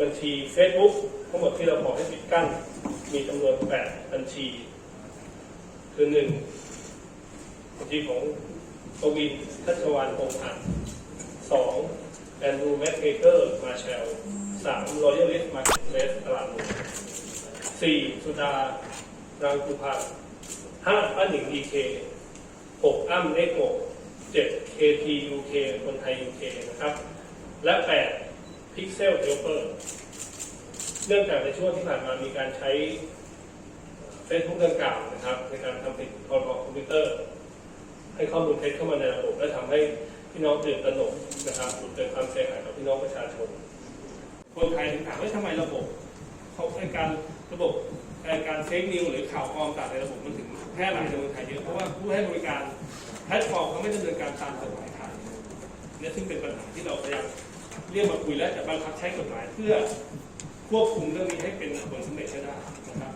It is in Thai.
บัญชี Facebook ทั้งหมดที่เราขอให้ปิดกั้น มีจำนวน 8 บัญชี คือ 1 บัญชีของกวินทัชวานพงษ์อัดสองแอนดูแมคเกเกอร์มาแชลสามรอยัลลิสมาร์เก็ตเลสตลาดหลวงสี่สุดารางกุพันห้าป้าหนิงดีเคหกอ้ำเล็กโกเจ็ดเคทียูเคคนไทยยูเคนะครับ และแปด พิกเซลเ e ลเปอร์เนื่องจากในช่วงที่ผ่านมามีการใช้เฟซบุ๊กดังกล่าวนะครับ ในการทำผิดพรบคอมพิวเตอร์ ให้ข้อมูลเท็จเข้ามาในระบบและทำให้พี่น้องตื่นตระหนกนะครับเกิดความเสียหายกับพี่น้องประชาชน คนไทยถึงถามว่าทำไมระบบเขาในการระบบการเฟกนิวหรือข่าวปลอมต่างในระบบมันถึงแพร่หลายในเมืองไทยเยอะเพราะว่าผู้ให้บริการแพลตฟอร์มเขาไม่ดำเนินการตามกฎหมายไทยนี่ซึ่งเป็นปัญหาที่เราพยายาม เรียกมาคุยแล้วจะบังคับใช้กฎหมายเพื่อควบคุมเรื่องนี้ให้เป็นผลสำเร็จให้ได้นะครับ